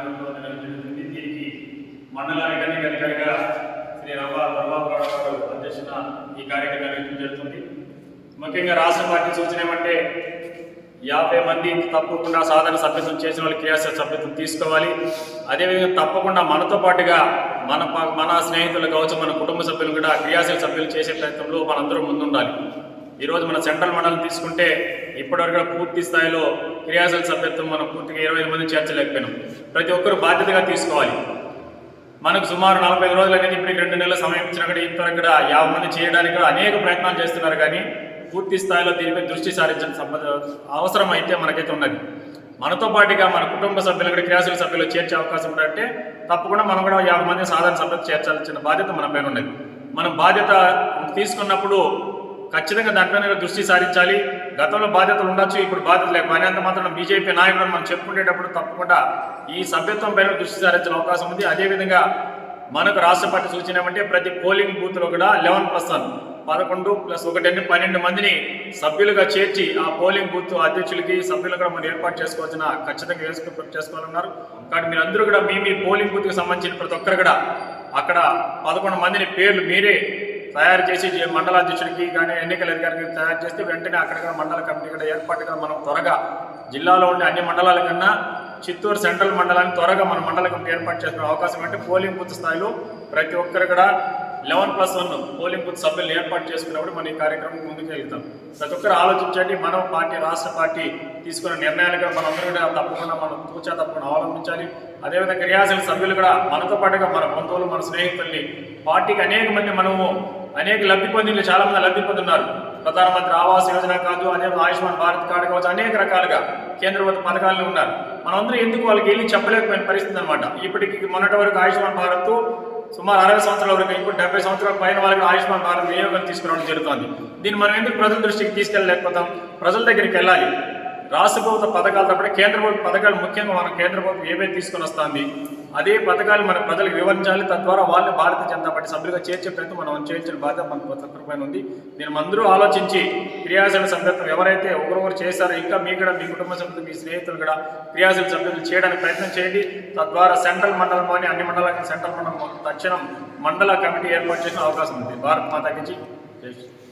కార్యక్రమంలో నిర్వహించడం దీనికి మండల రిటర్నింగ్ అధికారిగా శ్రీ రవ్వ రవ్వారావు గారు ఈ కార్యక్రమం నిర్వహించడం జరుగుతుంది. ముఖ్యంగా రాష్ట్ర పార్టీ సూచన ఏమంటే యాభై మంది తప్పకుండా సాధారణ సభ్యత్వం చేసిన వాళ్ళు క్రియాశీల సభ్యత్వం తీసుకోవాలి. అదేవిధంగా తప్పకుండా మనతో పాటుగా మన మన స్నేహితులు కావచ్చు మన కుటుంబ సభ్యులు కూడా క్రియాశీల సభ్యులు చేసే ప్రయత్నంలో మనందరం ముందుండాలి. ఈరోజు మన సెంట్రల్ మండలం తీసుకుంటే ఇప్పటివరకు పూర్తి స్థాయిలో క్రియాశీల సభ్యత్వం మనం పూర్తిగా ఇరవై ఐదు మంది చేర్చలేకపోయినాం. ప్రతి ఒక్కరు బాధ్యతగా తీసుకోవాలి. మనకు సుమారు నలభై ఐదు రోజులు అనేది ఇప్పటికి రెండు నెలల సమయం ఇచ్చిన కూడా ఇంతవరకు కూడా యాభై మంది చేయడానికి కూడా అనేక ప్రయత్నాలు చేస్తున్నారు కానీ పూర్తి స్థాయిలో దీనిపై దృష్టి సారించిన సంబంధ అవసరం అయితే మనకైతే ఉన్నది. మనతో పాటుగా మన కుటుంబ సభ్యులు కూడా క్రియాశీల సభ్యులు చేర్చే అవకాశం ఉందంటే తప్పకుండా మనం కూడా యాభై మంది సాధారణ సభ్యులు చేర్చాల్సిన బాధ్యత మన పైన ఉన్నది. మనం బాధ్యత తీసుకున్నప్పుడు ఖచ్చితంగా దానిపైన దృష్టి సారించాలి. గతంలో బాధ్యతలు ఉండొచ్చు ఇప్పుడు బాధ్యత లేక అంత మాత్రం బీజేపీ నాయకుడు మనం చెప్పుకునేటప్పుడు తప్పకుండా ఈ సభ్యత్వం పైన దృష్టి సారించిన అవకాశం ఉంది. అదేవిధంగా మనకు రాష్ట్ర పార్టీ సూచన ఏమంటే ప్రతి పోలింగ్ బూత్లో కూడా లెవెన్ ప్లస్ పదకొండు ప్లస్ ఒకటి పన్నెండు మందిని సభ్యులుగా చేర్చి ఆ పోలింగ్ బూత్ అధ్యక్షులకి సభ్యులు కూడా మనం ఏర్పాటు చేసుకోవాల్సిన ఖచ్చితంగా వేసుకో చేసుకోవాలన్నారు. కాబట్టి మీరు అందరూ కూడా మీ మీ పోలింగ్ బూత్కి సంబంధించిన ప్రతి ఒక్కరు కూడా అక్కడ పదకొండు మందిని పేర్లు మీరే తయారు చేసి మండల అధ్యక్షుడికి కానీ ఎన్నికల అధికారికి తయారు చేస్తే వెంటనే అక్కడ మండల కమిటీ కూడా ఏర్పాటుగా మనం త్వరగా జిల్లాలో ఉండే అన్ని మండలాల కన్నా చిత్తూరు సెంట్రల్ మండలాన్ని త్వరగా మన మండల కమిటీ ఏర్పాటు చేసుకునే అవకాశం అంటే పోలింగ్ బూత్ స్థాయిలో ప్రతి ఒక్కరు కూడా eleven plus one polling booth సభ్యులను ఏర్పాటు చేసుకున్నప్పుడు మన ఈ కార్యక్రమం ముందుకు వెళ్తాం. ప్రతి ఒక్కరు ఆలోచించండి మనం పార్టీ రాష్ట్ర పార్టీ తీసుకున్న నిర్ణయాలుగా మనందరూ కూడా తప్పకుండా మనం తూచా తప్పకుండా అవలంబించాలి. అదేవిధంగా క్రియాశీల సభ్యులు కూడా మనతో పాటుగా మన బంధువులు మన స్నేహితుల్ని పార్టీకి అనేక మంది మనము అనేక లబ్ధి పొందిన చాలా మంది లబ్ధి పొందున్నారు. ప్రధానమంత్రి ఆవాస్ యోజన కాదు అదే ఆయుష్మాన్ భారత్ కార్డు కావచ్చు అనేక రకాలుగా కేంద్ర ప్రభుత్వ పథకాలు ఉన్నారు. మనందరూ ఎందుకు వాళ్ళకి వెళ్ళి చెప్పలేకపోయిన పరిస్థితి అనమాట ఇప్పటికి మొన్నటి వరకు ఆయుష్మాన్ భారత్ సుమారు అరవై సంవత్సరాల వరకు ఇప్పుడు డెబ్బై సంవత్సరాల పైన వాళ్ళకి ఆయుష్మాన్ భారత్ వినియోగం తీసుకురావడం జరుగుతుంది. దీన్ని మనం ఎందుకు ప్రజల దృష్టికి తీసుకెళ్ళలేకపోతాం? ప్రజల దగ్గరికి వెళ్ళాలి. రాష్ట్ర ప్రభుత్వ పథకాలు తప్పటి కేంద్ర ప్రభుత్వ పథకాలు ముఖ్యంగా మనం కేంద్ర ప్రభుత్వం ఏవైతే తీసుకొని వస్తుంది? అదే పథకాలు మన ప్రజలకు వివరించాలి. తద్వారా వాళ్ళని భారతీయ జనతా పార్టీ సభ్యులుగా చేర్చే ప్రయత్నం మనం చేయించిన బాధ్యత మన ప్రతి ఉంది. నేను అందరూ ఆలోచించి క్రియాశీల సభ్యత్వం ఎవరైతే ఒకరొకరు చేశారో ఇంకా మీ కూడా మీ కుటుంబ సభ్యులు మీ స్నేహితులు కూడా క్రియాశీల సభ్యులు చేయడానికి ప్రయత్నం చేయండి. తద్వారా సెంట్రల్ మండలంలోని అన్ని మండలానికి సెంట్రల్ మండలం తక్షణం మండల కమిటీ ఏర్పాటు చేసిన అవకాశం ఉంది. భారత్ మాతాకి జై